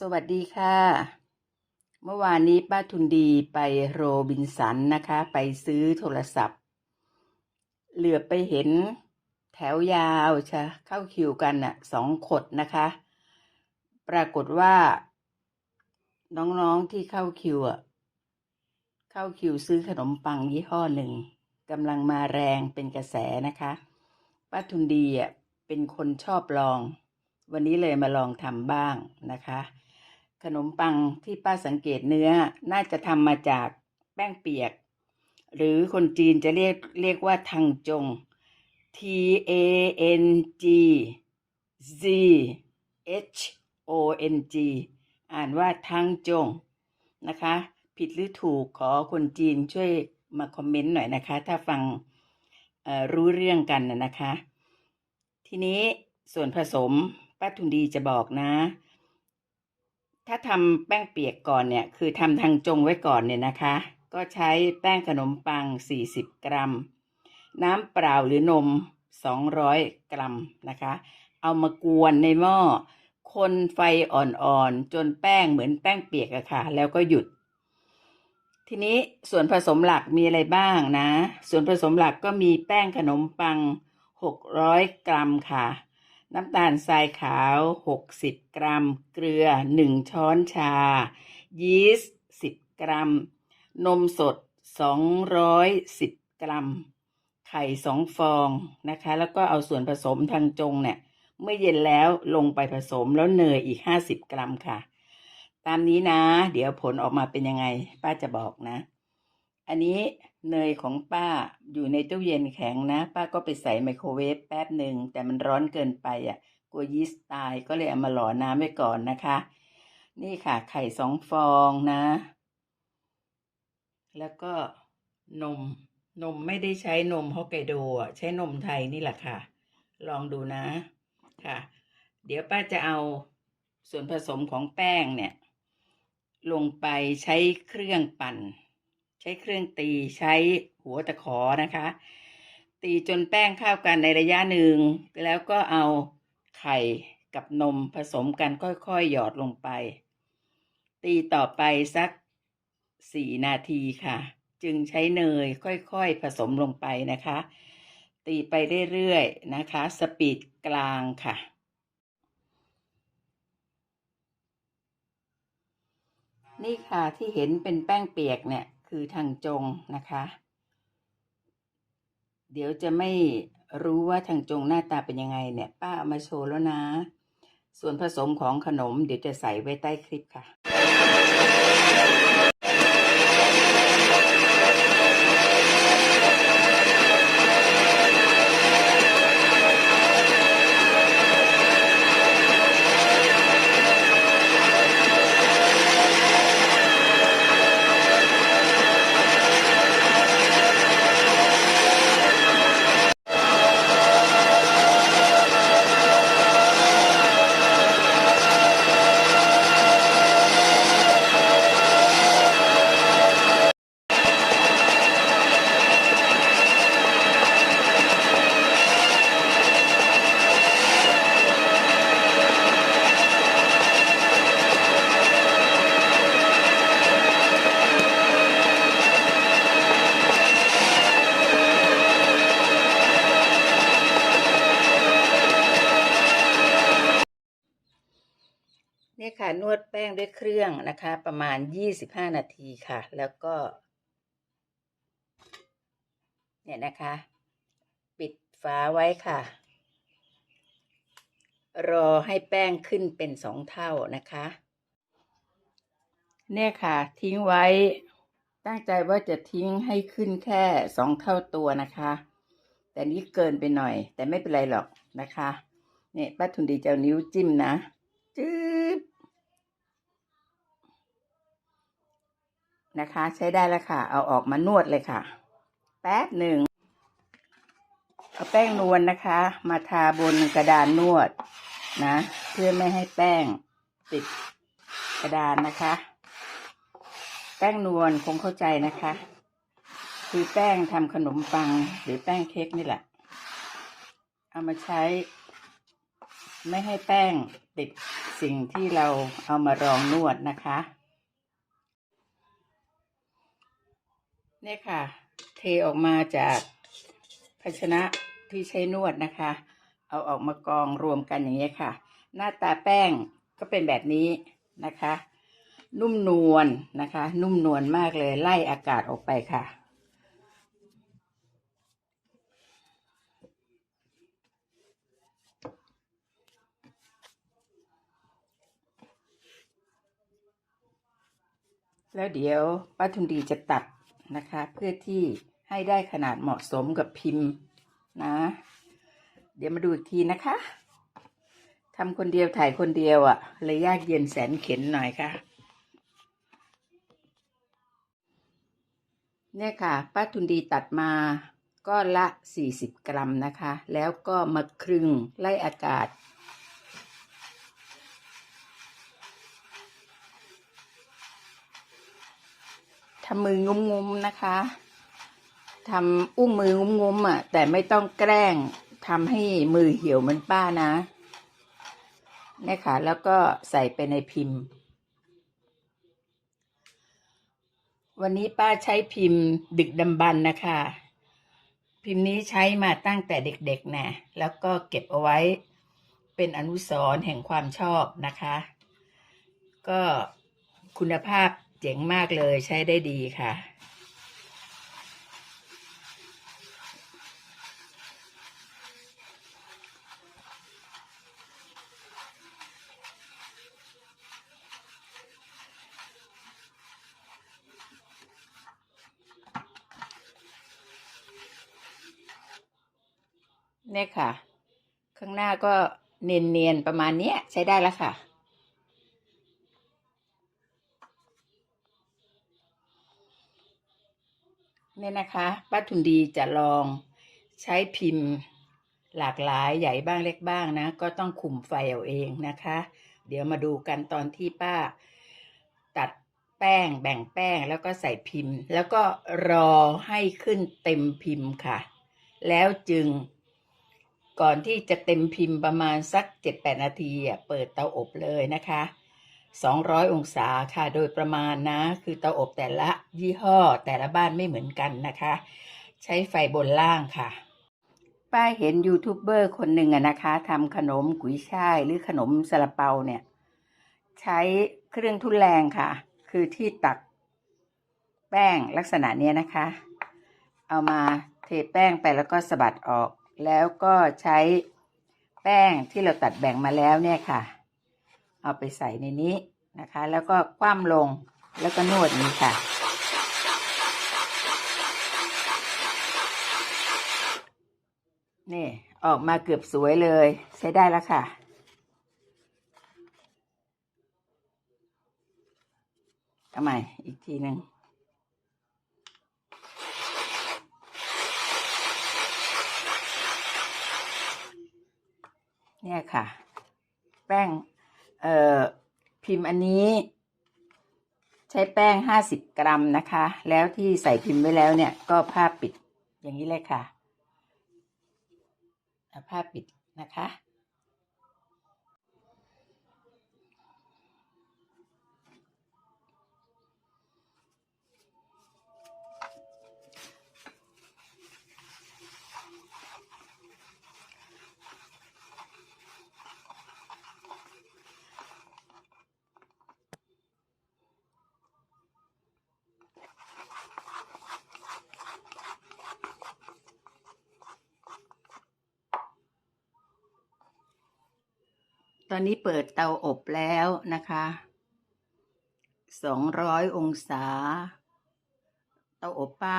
สวัสดีค่ะ เมื่อวานนี้ป้าทุนดีไปโรบินสันนะคะ ไปซื้อโทรศัพท์ เหลือไปเห็นแถวยาวชะเข้าคิวกันน่ะสองขดนะคะ ปรากฏว่า น้องๆที่เข้าคิวอะเข้าคิวซื้อขนมปังยี่ห้อหนึ่งกำลังมาแรงเป็นกระแสนะคะป้าทุนดีอะเป็นคนชอบลองวันนี้เลยมาลองทำบ้างนะคะ ขนมปังที่ป้าสังเกตเนื้อน่าจะทำมาจากแป้งเปียก หรือคนจีนจะเรียกเรียกว่าทังจง T A N G Z H O N G อ่านว่าทังจงนะคะ ผิดหรือถูกขอคนจีนช่วยมาคอมเมนต์หน่อยนะคะ ถ้าฟังรู้เรื่องกันนะคะ ทีนี้ส่วนผสมป้าทุนดีจะบอกนะ ถ้าทำแป้งเปียกก่อนเนี่ย คือทำทางจงไว้ก่อนเนี่ยนะคะ ก็ใช้แป้งขนมปัง 40 กรัม น้ำเปล่าหรือนม 200 กรัมนะคะ เอามากวนในหม้อ คนไฟอ่อนๆ จนแป้งเหมือนแป้งเปียกอะค่ะ แล้วก็หยุด ทีนี้ส่วนผสมหลักมีอะไรบ้างนะ ส่วนผสมหลักก็มีแป้งขนมปัง 600 กรัมค่ะ น้ำตาลทรายขาว 60 กรัม เกลือ 1 ช้อนชา ยีสต์ 10 กรัม นมสด 210 กรัม ไข่ 2 ฟองนะคะ แล้วก็เอาส่วนผสมทางจงเนี่ย เมื่อเย็นแล้วลงไปผสมแล้วเนยอีก 50 กรัมค่ะ ตามนี้นะ เดี๋ยวผลออกมาเป็นยังไง ป้าจะบอกนะ อันนี้ เนยของป้าอยู่ในตู้เย็นแข็งนะ ป้าก็ไปใส่ไมโครเวฟแป๊บหนึ่งแต่มันร้อนเกินไปอะกลัวยีสต์ตายก็เลยเอามาหล่อน้ำไว้ก่อนนะคะ นี่ค่ะไข่สองฟองนะ แล้วก็นมนมไม่ได้ใช้นมฮอกไกโดใช้นมไทยนี่แหละค่ะ ลองดูนะค่ะ เดี๋ยวป้าจะเอาส่วนผสมของแป้งเนี่ย ลงไปใช้เครื่องปั่น ช้เครื่องตีใช้หัวตะขอนะคะ ตีจนแป้งเข้ากันในระยะหนึ่ง แล้วก็เอาไข่กับนมผสมกันค่อยๆหยอดลงไป ตีต่อไปสักสี่นาทีค่ะ จึงใช้เนยค่อยๆผสมลงไปนะคะ ตีไปเรื่อยๆนะคะ สปีดกลางค่ะนี่ค่ะที่เห็นเป็นแป้งเปียกเนี่ย คือทางจงนะคะ เดี๋ยวจะไม่รู้ว่าทางจงหน้าตาเป็นยังไงเนี่ย ป้าเอามาโชว์แล้วนะ ส่วนผสมของขนมเดี๋ยวจะใส่ไว้ใต้คลิปค่ะ ค่ะนวดแป้งด้วยเครื่องนะคะ ประมาณ 25 นาทีค่ะ แล้วก็ เนี่ยนะคะ ปิดฝาไว้ค่ะ รอให้แป้งขึ้นเป็นสองเท่านะคะ เนี่ยค่ะ ทิ้งไว้ ตั้งใจว่าจะทิ้งให้ขึ้นแค่สองเท่าตัวนะคะ แต่นี้เกินไปหน่อย แต่ไม่เป็นไรหรอกนะคะ เนี่ยป้าทุนดีจะเอานิ้วจิ้มนะจืบ นะคะ ใช้ได้แล้วค่ะ เอาออกมานวดเลยค่ะ แป๊บหนึ่งเอาแป้งนวลนะคะ มาทาบนกระดานนวดนะ เพื่อไม่ให้แป้งติดกระดานนะคะ แป้งนวลคงเข้าใจนะคะ คือแป้งทำขนมปังหรือแป้งเค้กนี่แหละ เอามาใช้ ไม่ให้แป้งติดสิ่งที่เราเอามารองนวดนะคะ เนี่ยค่ะ เทออกมาจากภาชนะที่ใช้นวดนะคะ เอาออกมากองรวมกันอย่างนี้ค่ะ หน้าตาแป้งก็เป็นแบบนี้นะคะ นุ่มนวลนะคะ นุ่มนวลมากเลยไล่อากาศออกไปค่ะแล้วเดี๋ยวป้าทุนดีจะตัด นะคะ เพื่อที่ให้ได้ขนาดเหมาะสมกับพิมพ์นะ เดี๋ยวมาดูอีกทีนะคะทำคนเดียวถ่ายคนเดียวอะ่ะเลยยากเย็นแสนเข็นหน่อยค่ะ เนี่ยค่ะป้าทุนดีตัดมาก้อนละ 40 กรัมนะคะ แล้วก็มาครึ่งไล่อากาศ ทำมืองุ้มๆนะคะทำอุ้งมืองุ้มๆอะ แต่ไม่ต้องแกล้งทำให้มือเหี่ยวเหมือนป้านะนี่ค่ะ แล้วก็ใส่ไปในพิมพ์ วันนี้ป้าใช้พิมพ์ดึกดำบรรนะคะ พิมพ์นี้ใช้มาตั้งแต่เด็กๆนะแล้วก็เก็บเอาไว้เป็นอนุสรณ์แห่งความชอบนะคะ ก็คุณภาพ เจ๋งมากเลยใช้ได้ดีค่ะ เนี่ยค่ะ ข้างหน้าก็เนียนๆ ประมาณนี้ใช้ได้แล้วค่ะ เนี่ยนะคะป้าทุนดีจะลองใช้พิมพ์หลากหลายใหญ่บ้างเล็กบ้างนะ ก็ต้องคุมไฟเอาเองนะคะ เดี๋ยวมาดูกันตอนที่ป้า ตัดแป้งแบ่งแป้งแล้วก็ใส่พิมพ์ แล้วก็รอให้ขึ้นเต็มพิมพ์ค่ะ แล้วจึง ก่อนที่จะเต็มพิมพ์ประมาณสัก 7-8 นาทีเปิดเตาอบเลยนะคะ 200 องศาค่ะ โดยประมาณนะ คือเตาอบแต่ละยี่ห้อแต่ละบ้านไม่เหมือนกันนะคะ ใช้ไฟบนล่างค่ะ ป้าเห็นยูทูบเบอร์คนหนึ่งอะนะคะทำขนมกุยช่ายหรือขนมซาลาเปาเนี่ย ใช้เครื่องทุนแรงค่ะ คือที่ตักแป้งลักษณะเนี้ยนะคะ เอามาเทแป้งไปแล้วก็สะบัดออก แล้วก็ใช้แป้งที่เราตัดแบ่งมาแล้วเนี่ยค่ะ เอาไปใส่ในนี้นะคะ แล้วก็คว่ำลงแล้วก็นวดนี้ค่ะ นี่ออกมาเกือบสวยเลย ใช้ได้แล้วค่ะ เอาใหม่อีกทีหนึ่งเนี่ยค่ะ แป้ง เอ่อพิมพ์อันนี้ ใช้แป้งห้าสิบกรัมนะคะ แล้วที่ใส่พิมพ์ไว้แล้วเนี่ย ก็ผ้าปิดอย่างนี้เลยค่ะผ้าปิดนะคะ ตอนนี้เปิดเตาอบแล้วนะคะสองร้อยองศา เตาอบป้า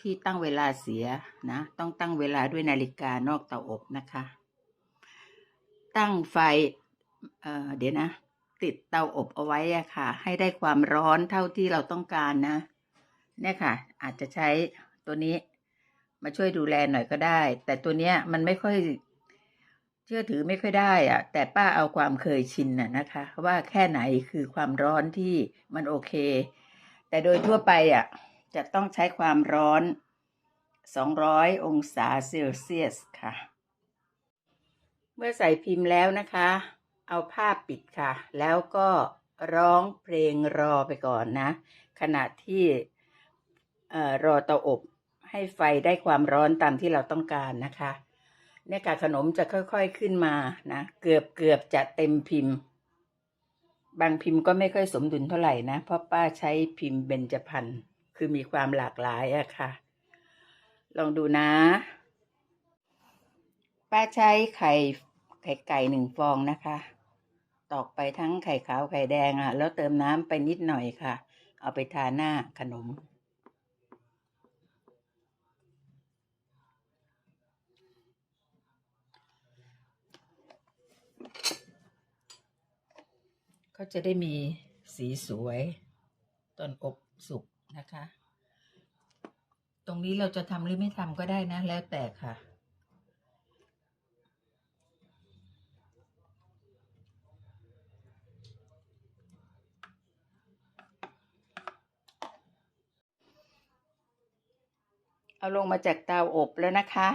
ที่ตั้งเวลาเสียนะ ต้องตั้งเวลาด้วยนาฬิกานอกเตาอบนะคะ ตั้งไฟเเดี๋ยวนะ ติดเตาอบเอาไว้อะค่ะ ให้ได้ความร้อนเท่าที่เราต้องการนะเนี่ยค่ะ อาจจะใช้ตัวนี้มาช่วยดูแลหน่อยก็ได้ แต่ตัวเนี้ยมันไม่ค่อย เชื่อถือไม่ค่อยได้อะแต่ป้าเอาความเคยชินน่ะนะคะ ว่าแค่ไหนคือความร้อนที่มันโอเค แต่โดยทั่วไปอะจะต้องใช้ความร้อน 200 องศาเซลเซียสค่ะ เมื่อใส่พิมพ์แล้วนะคะ เอาผ้าปิดค่ะ แล้วก็ร้องเพลงรอไปก่อนนะ ขณะที่อรอเตาอบให้ไฟได้ความร้อนตามที่เราต้องการนะคะ เนี่ยค่ะขนมจะค่อยๆขึ้นมานะเกือบเกือบจะเต็มพิมพ์ บางพิมพ์ก็ไม่ค่อยสมดุลเท่าไหร่นะ เพราะป้าใช้พิมพ์เบญจพรรณคือมีความหลากหลายอะค่ะ ลองดูนะ ป้าใช้ไข่ไข่ไก่หนึ่งฟองนะคะ ตอกไปทั้งไข่ขาวไข่แดงอะแล้วเติมน้ำไปนิดหน่อยค่ะ เอาไปทาหน้าขนม ก็จะได้มีสีสวยตอนอบสุกนะคะ ตรงนี้เราจะทำหรือไม่ทำก็ได้นะ แล้วแต่ค่ะเอาลงมาจากเตาอบแล้วนะคะ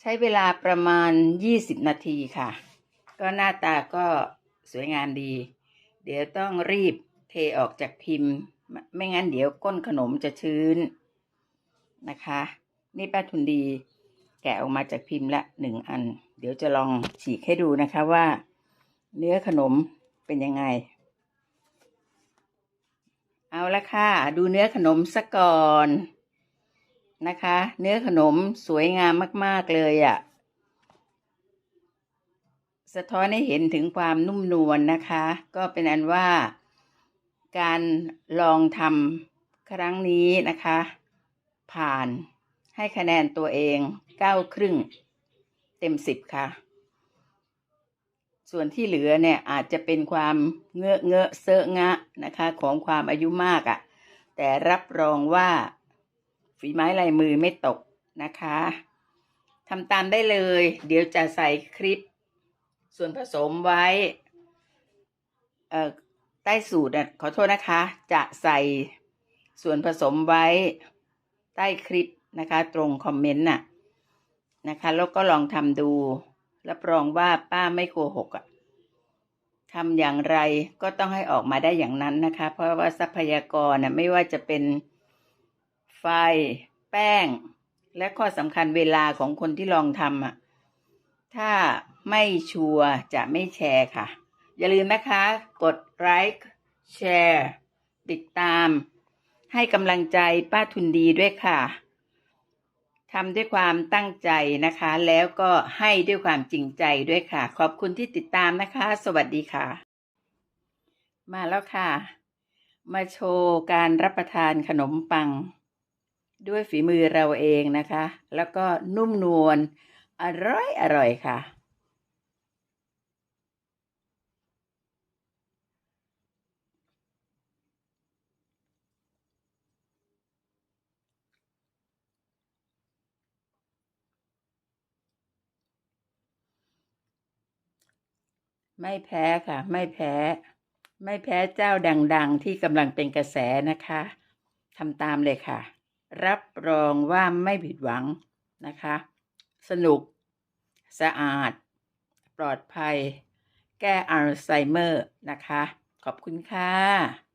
ใช้เวลาประมาณ 20 นาทีค่ะ ก็หน้าตาก็ สวยงามดี เดี๋ยวต้องรีบเทออกจากพิมพ์ ไม่งั้นเดี๋ยวก้นขนมจะชื้นนะคะ นี่ป้าทุนดีแกะออกมาจากพิมพ์ละหนึ่งอัน เดี๋ยวจะลองฉีกให้ดูนะคะว่า เนื้อขนมเป็นยังไง เอาละค่ะ ดูเนื้อขนมซะก่อนนะคะ เนื้อขนมสวยงามมาก ๆ เลยอะ่ะ สะท้อนให้เห็นถึงความนุ่มนวลนะคะ ก็เป็นอันว่า การลองทำครั้งนี้นะคะ ผ่านให้คะแนนตัวเองเก้าครึ่งเต็มสิบค่ะ ส่วนที่เหลือเนี่ยอาจจะเป็นความเงอะเงอะเซอะงะนะคะ ของความอายุมากอะ่ะ แต่รับรองว่า ฝีไม้ลายมือไม่ตกนะคะทำตามได้เลย เดี๋ยวจะใส่คลิป ส่วนผสมไว้เอ่อใต้สูตรน่ะขอโทษนะคะ จะใส่ส่วนผสมไว้ใต้คลิปนะคะ ตรงคอมเมนต์น่ะนะคะ แล้วก็ลองทำดูรับรองว่าป้าไม่โกหกอะ่ะทำอย่างไรก็ต้องให้ออกมาได้อย่างนั้นนะคะ เพราะว่าทรัพยากรน่ะไม่ว่าจะเป็นไฟ แป้ง และข้อสำคัญเวลาของคนที่ลองทำอะ ถ้าไม่ชัวร์จะไม่แชร์ค่ะ อย่าลืมนะคะ กดไลค์แชร์ติดตาม ให้กำลังใจป้าทุนดีด้วยค่ะทำด้วยความตั้งใจนะคะ แล้วก็ให้ด้วยความจริงใจด้วยค่ะ ขอบคุณที่ติดตามนะคะ สวัสดีค่ะ มาแล้วค่ะ มาโชว์การรับประทานขนมปัง ด้วยฝีมือเราเองนะคะ แล้วก็นุ่มนวล อร่อย อร่อยค่ะ ไม่แพ้ค่ะ ไม่แพ้ ไม่แพ้เจ้าดัง ๆ ที่กำลังเป็นกระแสนะคะทำตามเลยค่ะ รับรองว่าไม่ผิดหวังนะคะ สนุก สะอาด ปลอดภัย แก้อัลไซเมอร์นะคะ ขอบคุณค่ะ